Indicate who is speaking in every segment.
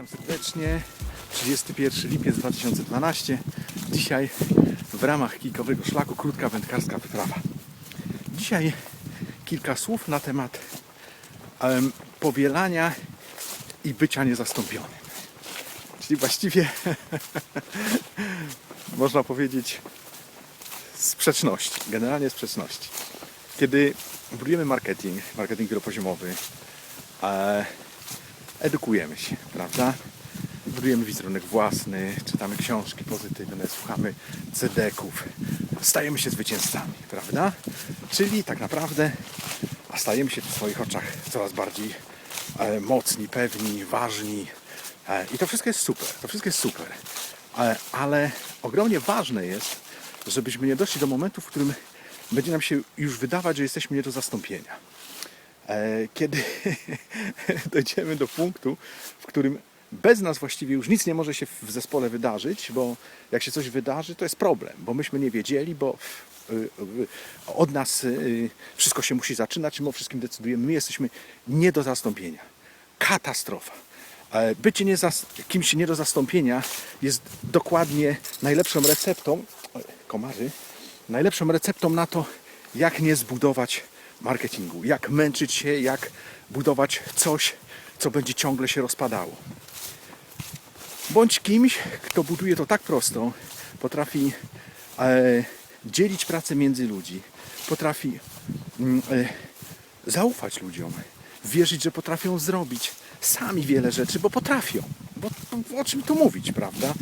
Speaker 1: Witam serdecznie. 31 lipiec 2012. Dzisiaj w ramach kijkowego szlaku krótka wędkarska wyprawa. Dzisiaj kilka słów na temat em, powielania i bycia niezastąpionym. Czyli właściwie można powiedzieć sprzeczności, generalnie sprzeczności. Kiedy budujemy marketing, marketing wielopoziomowy, e, edukujemy się, prawda? Budujemy wizerunek własny, czytamy książki pozytywne, słuchamy CD-ków, stajemy się zwycięzcami, prawda? Czyli tak naprawdę a stajemy się w swoich oczach coraz bardziej e, mocni, pewni, ważni. E, I to wszystko jest super, to wszystko jest super. E, ale ogromnie ważne jest, żebyśmy nie doszli do momentu, w którym będzie nam się już wydawać, że jesteśmy nie do zastąpienia. E, kiedy dojdziemy do punktu, w którym bez nas właściwie już nic nie może się w zespole wydarzyć, bo jak się coś wydarzy, to jest problem, bo myśmy nie wiedzieli, bo y, y, od nas wszystko się musi zaczynać, my o wszystkim decydujemy, my jesteśmy nie do zastąpienia. Katastrofa. E, Bycie nie zas- kimś nie do zastąpienia jest dokładnie najlepszą receptą, komary, najlepszą receptą na to, jak nie zbudować marketingu, jak męczyć się, jak budować coś, co będzie ciągle się rozpadało. Bądź kimś, kto buduje to tak prosto, potrafi e, dzielić pracę między ludzi, potrafi mm, e, zaufać ludziom, wierzyć, że potrafią zrobić sami wiele rzeczy, bo potrafią. Bo, bo o czym tu mówić, prawda?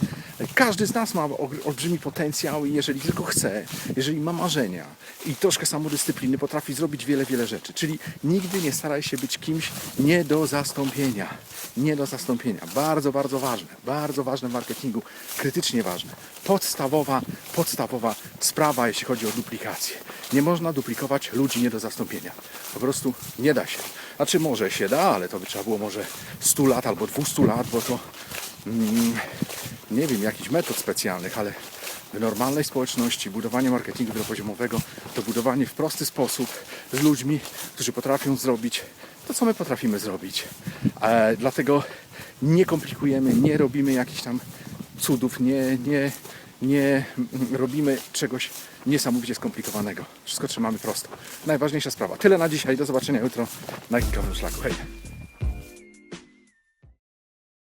Speaker 1: Każdy z nas ma olbrzymi potencjał i jeżeli tylko chce, jeżeli ma marzenia i troszkę samodyscypliny, potrafi zrobić wiele, wiele rzeczy. Czyli nigdy nie staraj się być kimś nie do zastąpienia. Nie do zastąpienia. Bardzo, bardzo ważne. Bardzo ważne w marketingu. Krytycznie ważne. Podstawowa, podstawowa sprawa, jeśli chodzi o duplikację. Nie można duplikować ludzi nie do zastąpienia. Po prostu nie da się. Znaczy może się da, ale to by trzeba było może 100 lat albo 200 lat, bo to mm, nie wiem, jakichś metod specjalnych, ale w normalnej społeczności budowanie marketingu wielopoziomowego to budowanie w prosty sposób z ludźmi, którzy potrafią zrobić to, co my potrafimy zrobić. E, dlatego nie komplikujemy, nie robimy jakichś tam cudów, nie, nie, nie robimy czegoś niesamowicie skomplikowanego. Wszystko trzymamy prosto. Najważniejsza sprawa. Tyle na dzisiaj. Do zobaczenia jutro na kilkowym szlaku. Hej!